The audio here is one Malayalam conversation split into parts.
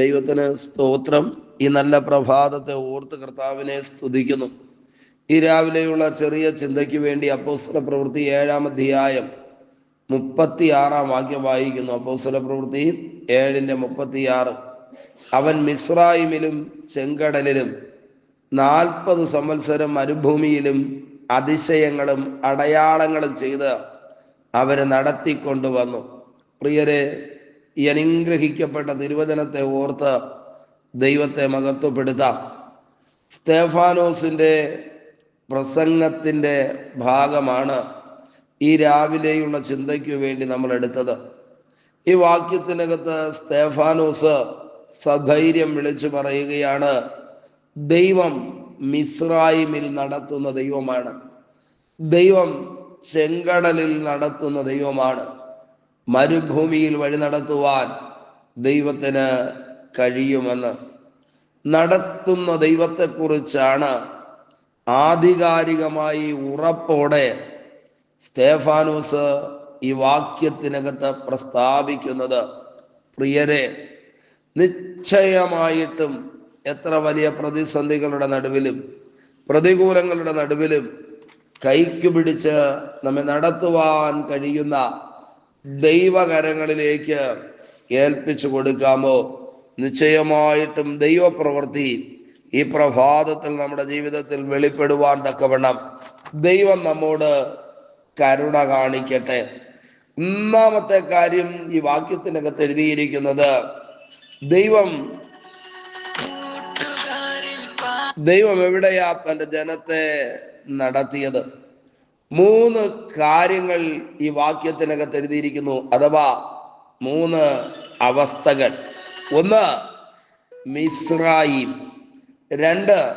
ദൈവത്തിന് സ്തോത്രം. ഈ നല്ല പ്രഭാതത്തെ ഓർത്ത് കർത്താവിനെ സ്തുതിക്കുന്നു. ഈ രാവിലെയുള്ള ചെറിയ ചിന്തയ്ക്ക് വേണ്ടി അപ്പോസ്തല പ്രവൃത്തി ഏഴാം അധ്യായം മുപ്പത്തി ആറാം വാക്യം വായിക്കുന്നു. അപ്പോസ്തല പ്രവൃത്തി ഏഴിന്റെ മുപ്പത്തിയാറ്. അവൻ മിസ്രായിമിലും ചെങ്കടലിലും നാൽപ്പത് സംവത്സരം മരുഭൂമിയിലും അതിശയങ്ങളും അടയാളങ്ങളും ചെയ്ത് അവരെ നടത്തിക്കൊണ്ടുവന്നു. പ്രിയരെ ഈ അനുഗ്രഹിക്കപ്പെട്ട തിരുവചനത്തെ ഓർത്ത് ദൈവത്തെ മഹത്വപ്പെടുത്താം. സ്തേഫാനോസിന്റെ പ്രസംഗത്തിന്റെ ഭാഗമാണ് ഈ രാവിലെയുള്ള ചിന്തയ്ക്ക് വേണ്ടി നമ്മൾ എടുത്തത്. ഈ വാക്യത്തിനകത്ത് സ്തേഫാനോസ് സധൈര്യം വിളിച്ചു പറയുകയാണ് ദൈവം മിസ്രായിമിൽ നടത്തുന്ന ദൈവമാണ്. ദൈവം ചെങ്കടലിൽ നടത്തുന്ന ദൈവമാണ്. മരുഭൂമിയിൽ വഴി നടത്തുവാൻ ദൈവത്തിന് കഴിയുമെന്ന്. നടത്തുന്ന ദൈവത്തെക്കുറിച്ചാണ് ആധികാരികമായി ഉറപ്പോടെ സ്തേഫാനോസ് ഈ വാക്യത്തിനകത്ത് പ്രസ്താവിക്കുന്നത്. പ്രിയരെ നിശ്ചയമായിട്ടും എത്ര വലിയ പ്രതിസന്ധികളുടെ നടുവിലും പ്രതികൂലങ്ങളുടെ നടുവിലും കൈക്ക് പിടിച്ച് നമ്മെ നടത്തുവാൻ കഴിയുന്ന ദൈവകരങ്ങളിലേക്ക് ഏൽപ്പിച്ചു കൊടുക്കാമോ? നിശ്ചയമായിട്ടും ദൈവപ്രവൃത്തി ഈ പ്രഭാതത്തിൽ നമ്മുടെ ജീവിതത്തിൽ വെളിപ്പെടുവാൻ തക്കവണ്ണം ദൈവം നമ്മോട് കരുണ കാണിക്കട്ടെ. ഒന്നാമത്തെ കാര്യം ഈ വാക്യത്തിനകത്ത് എഴുതിയിരിക്കുന്നത് ദൈവം ദൈവം എവിടെയാ തന്റെ ജനത്തെ നടത്തിയത്? മൂന്ന് കാര്യങ്ങൾ ഈ വാക്യത്തിനകത്ത് എഴുതിയിരിക്കുന്നു. അഥവാ മൂന്ന് അവസ്ഥകൾ. ഒന്ന് മിസ്രായിം. രണ്ട്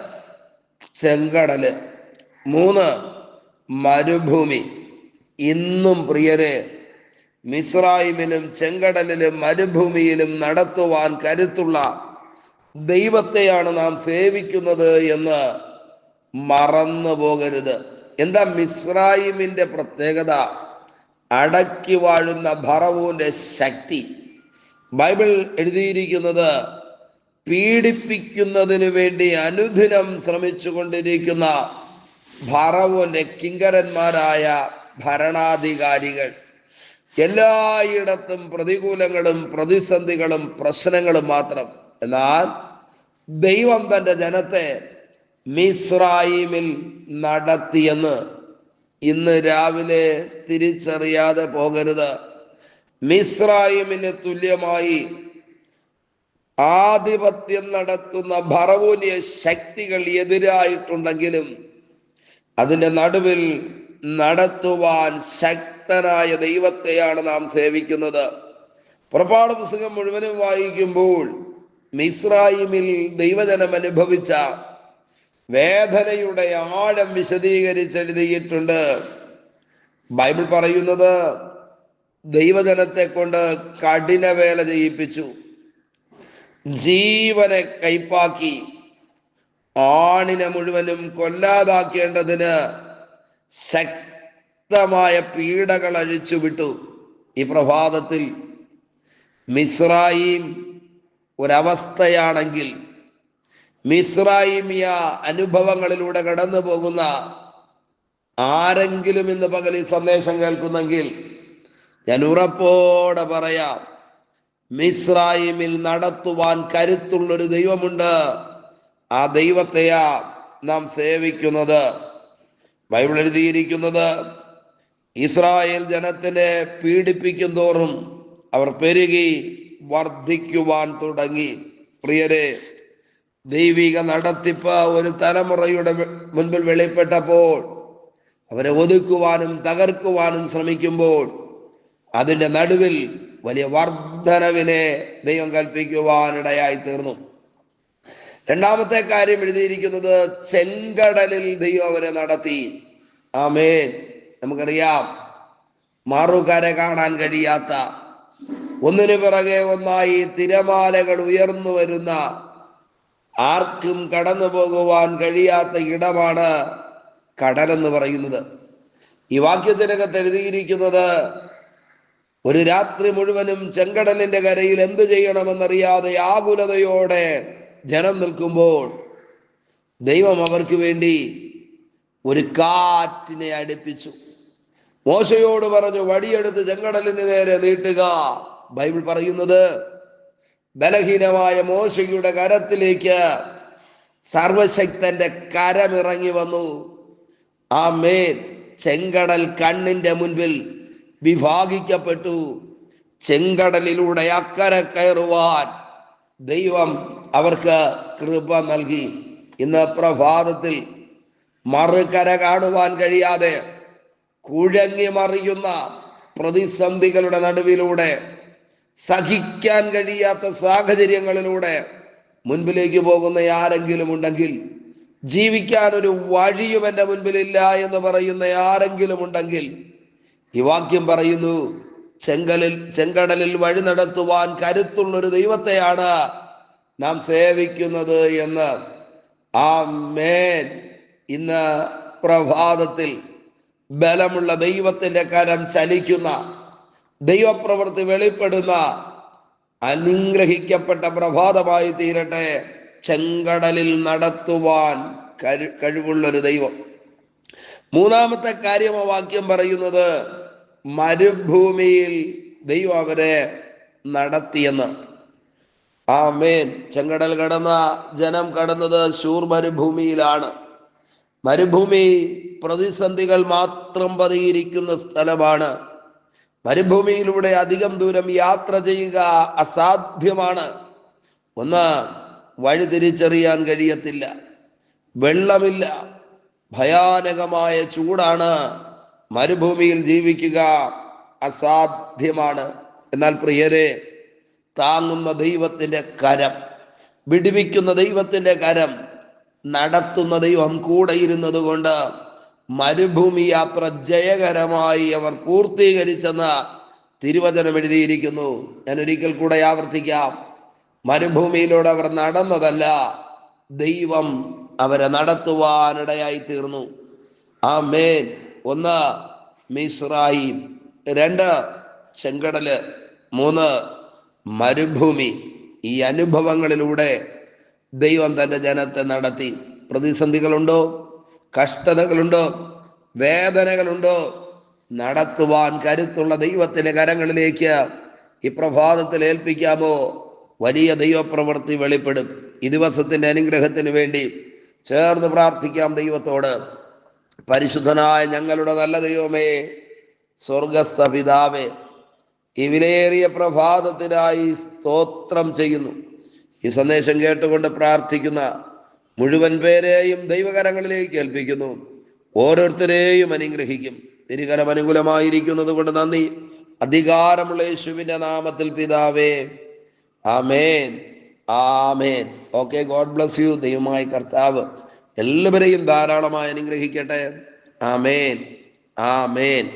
ചെങ്കടൽ. മൂന്ന് മരുഭൂമി. ഇന്നും പ്രിയരെ മിസ്രായിമിലും ചെങ്കടലിലും മരുഭൂമിയിലും നടത്തുവാൻ കരുത്തുള്ള ദൈവത്തെയാണ് നാം സേവിക്കുന്നത് എന്ന് മറന്നു പോകരുത് എന്താ മിസ്രായിമിന്റെ പ്രത്യേകത? അടക്കി വാഴുന്ന ഭറവൂന്റെ ശക്തി. ബൈബിൾ എഴുതിയിരിക്കുന്നത് പീഡിപ്പിക്കുന്നതിന് വേണ്ടി അനുദിനം ശ്രമിച്ചു കൊണ്ടിരിക്കുന്ന ഭറവൂന്റെ കിങ്കരന്മാരായ ഭരണാധികാരികൾ. എല്ലായിടത്തും പ്രതികൂലങ്ങളും പ്രതിസന്ധികളും പ്രശ്നങ്ങളും മാത്രം. എന്നാൽ ദൈവം തന്റെ ജനത്തെ മിസ്രായിമിൽ നടത്തിയെന്ന് ഇന്ന് രാവിലെ തിരിച്ചറിയാതെ പോകരുത്. മിസ്രായിമിന് തുല്യമായി ആധിപത്യം നടത്തുന്ന ഭറവൂനിയ ശക്തികൾ എതിരായിട്ടുണ്ടെങ്കിലും അതിന്റെ നടുവിൽ നടത്തുവാൻ ശക്തനായ ദൈവത്തെയാണ് നാം സേവിക്കുന്നത്. പുറപ്പാട് പുസ്തകം മുഴുവനും വായിക്കുമ്പോൾ മിസ്രായിമിൽ ദൈവജനം അനുഭവിച്ച വേദനയുടെ ആഴം വിശദീകരിച്ചെഴുതിയിട്ടുണ്ട്. ബൈബിൾ പറയുന്നത് ദൈവജനത്തെ കൊണ്ട് കഠിന വേല ചെയ്യിപ്പിച്ചു. ജീവനെ കൈപ്പാക്കി ആണിനെ മുഴുവനും കൊല്ലാതാക്കേണ്ടതിന് ശക്തമായ പീഡകൾ അഴിച്ചുവിട്ടു ഈ പ്രഭാതത്തിൽ. മിസ്രായിം ഒരവസ്ഥയാണെങ്കിൽ മിസ്രായിമിയ അനുഭവങ്ങളിലൂടെ കടന്നു പോകുന്ന ആരെങ്കിലും ഇന്ന് പകൽ ഈ സന്ദേശം കേൾക്കുന്നെങ്കിൽ ഞാൻ ഉറപ്പോടെ പറയാം മിസ്രായിമിൽ നടത്തുവാൻ കരുത്തുള്ളൊരു ദൈവമുണ്ട്. ആ ദൈവത്തെയാ നാം സേവിക്കുന്നത്. ബൈബിൾ എഴുതിയിരിക്കുന്നത് ഇസ്രായേൽ ജനത്തിനെ പീഡിപ്പിക്കും തോറും അവർ പെരുകി വർദ്ധിക്കുവാൻ തുടങ്ങി. പ്രിയരെ ദൈവിക നടത്തിപ്പ് ഒരു തലമുറയുടെ മുൻപിൽ വെളിപ്പെട്ടപ്പോൾ അവരെ ഒതുക്കുവാനും തകർക്കുവാനും ശ്രമിക്കുമ്പോൾ അതിന്റെ നടുവിൽ വലിയ വർധനവിനെ ദൈവം കൽപ്പിക്കുവാനിടയായി തീർന്നു. രണ്ടാമത്തെ കാര്യം എഴുതിയിരിക്കുന്നത് ചെങ്കടലിൽ ദൈവം അവരെ നടത്തി. ആമേൻ. നമുക്കറിയാം മാറുകാരെ കാണാൻ കഴിയാത്ത ഒന്നിനു പിറകെ ഒന്നായി തിരമാലകൾ ഉയർന്നു വരുന്ന ആർക്കും കടന്നു പോകുവാൻ കഴിയാത്ത ഇടമാണ് കടലെന്ന് പറയുന്നത്. ഈ വാക്യത്തിനകത്ത് എഴുതിയിരിക്കുന്നത് ഒരു രാത്രി മുഴുവനും ചെങ്കടലിന്റെ കരയിൽ എന്ത് ചെയ്യണമെന്നറിയാതെ ആകുലതയോടെ ജനം നിൽക്കുമ്പോൾ ദൈവം അവർക്ക് വേണ്ടി ഒരു കാറ്റിനെ അടുപ്പിച്ചു. മോശയോട് പറഞ്ഞു വടിയെടുത്ത് ചെങ്കടലിന് നേരെ നീട്ടുക. ബൈബിൾ പറയുന്നത് ബലഹീനമായ മോശയുടെ കരത്തിലേക്ക് സർവശക്തന്റെ കരമിറങ്ങി വന്നു. ആ മേൽ ചെങ്കടൽ കണ്ണിന്റെ മുൻപിൽ വിഭാഗിക്കപ്പെട്ടു. ചെങ്കടലിലൂടെ അക്കരെ കയറുവാൻ ദൈവം അവർക്ക് കൃപ നൽകി. ഇന്ന് പ്രഭാതത്തിൽ മറുകര കാണുവാൻ കഴിയാതെ കുഴങ്ങി മറിയുന്ന പ്രതിസന്ധികളുടെ നടുവിലൂടെ സഹിക്കാൻ കഴിയാത്ത സാഹചര്യങ്ങളിലൂടെ മുൻപിലേക്ക് പോകുന്ന ആരെങ്കിലും ഉണ്ടെങ്കിൽ ജീവിക്കാൻ ഒരു വഴിയും എന്റെ മുൻപിലില്ല എന്ന് പറയുന്ന ആരെങ്കിലും ഉണ്ടെങ്കിൽ ഈ വാക്യം പറയുന്നു ചെങ്കലിൽ ചെങ്കടലിൽ വഴി നടത്തുവാൻ കരുത്തുള്ളൊരു ദൈവത്തെയാണ് നാം സേവിക്കുന്നത് എന്ന്. ആ മേൻ ഇന്ന് പ്രഭാതത്തിൽ ബലമുള്ള ദൈവത്തിന്റെ കരം ചലിക്കുന്ന ദൈവപ്രവൃത്തി വെളിപ്പെടുന്ന അനുഗ്രഹിക്കപ്പെട്ട പ്രഭാതമായി തീരട്ടെ. ചെങ്കടലിൽ നടത്തുവാൻ കഴി കഴിവുള്ളൊരു ദൈവം. മൂന്നാമത്തെ കാര്യം വാക്യം പറയുന്നത് മരുഭൂമിയിൽ ദൈവം അവരെ നടത്തിയെന്ന്. ആ മേൻ ചെങ്കടൽ കടന്ന ജനം കടന്നത് ശൂർ മരുഭൂമിയിലാണ്. മരുഭൂമി പ്രതിസന്ധികൾ മാത്രം പതിയിരിക്കുന്ന സ്ഥലമാണ്. മരുഭൂമിയിലൂടെ അധികം ദൂരം യാത്ര ചെയ്യുക അസാധ്യമാണ്. ഒന്ന് വഴി തിരിച്ചറിയാൻ കഴിയത്തില്ല. വെള്ളമില്ല. ഭയാനകമായ ചൂടാണ്. മരുഭൂമിയിൽ ജീവിക്കുക അസാധ്യമാണ്. എന്നാൽ പ്രിയരെ താങ്ങുന്ന ദൈവത്തിന്റെ കരം വിടുവിക്കുന്ന ദൈവത്തിന്റെ കരം നടത്തുന്ന ദൈവം കൂടെ ഇരുന്നത് കൊണ്ട് മരുഭൂമി യാത്ര ജയകരമായി അവർ പൂർത്തീകരിച്ചെന്ന് തിരുവചനം എഴുതിയിരിക്കുന്നു. ഞാൻ ഒരിക്കൽ കൂടെ ആവർത്തിക്കാം. മരുഭൂമിയിലൂടെ അവർ നടന്നതല്ല ദൈവം അവരെ നടത്തുവാനിടയായി തീർന്നു. ആ മേൻ ഒന്ന് മിസ്രായിം. രണ്ട് ചെങ്കടൽ. മൂന്ന് മരുഭൂമി. ഈ അനുഭവങ്ങളിലൂടെ ദൈവം തന്റെ ജനത്തെ നടത്തി. പ്രതിസന്ധികളുണ്ടോ? കഷ്ടതകളുണ്ടോ? വേദനകളുണ്ടോ? നടത്തുവാൻ കരുത്തുള്ള ദൈവത്തിന്റെ കരങ്ങളിലേക്ക് ഈ പ്രഭാതത്തിൽ ഏൽപ്പിക്കാമോ? വലിയ ദൈവപ്രവൃത്തി വെളിപ്പെടും. ഈ ദിവസത്തിന്റെ അനുഗ്രഹത്തിന് വേണ്ടി ചേർന്ന് പ്രാർത്ഥിക്കാം ദൈവത്തോട്. പരിശുദ്ധനായ ഞങ്ങളുടെ നല്ല ദൈവമേ സ്വർഗസ്ഥ പിതാവേ ഈ വിലയേറിയ പ്രഭാതത്തിനായി സ്തോത്രം ചെയ്യുന്നു. ഈ സന്ദേശം കേട്ടുകൊണ്ട് പ്രാർത്ഥിക്കുന്ന മുഴുവൻ പേരെയും ദൈവകരങ്ങളിലേക്ക് ഏൽപ്പിക്കുന്നു ഓരോരുത്തരെയും അനുഗ്രഹിക്കും. തിരുകരം അനുകൂലമായിരിക്കുന്നത് കൊണ്ട് നന്ദി. അധികാരമുള്ള യേശുവിന്റെ നാമത്തിൽ പിതാവേ. ആമേൻ. ആമേൻ. Okay God bless you. ദൈവമായി കർത്താവ് എല്ലാവരെയും ധാരാളമായി അനുഗ്രഹിക്കട്ടെ. ആമേൻ. ആമേൻ.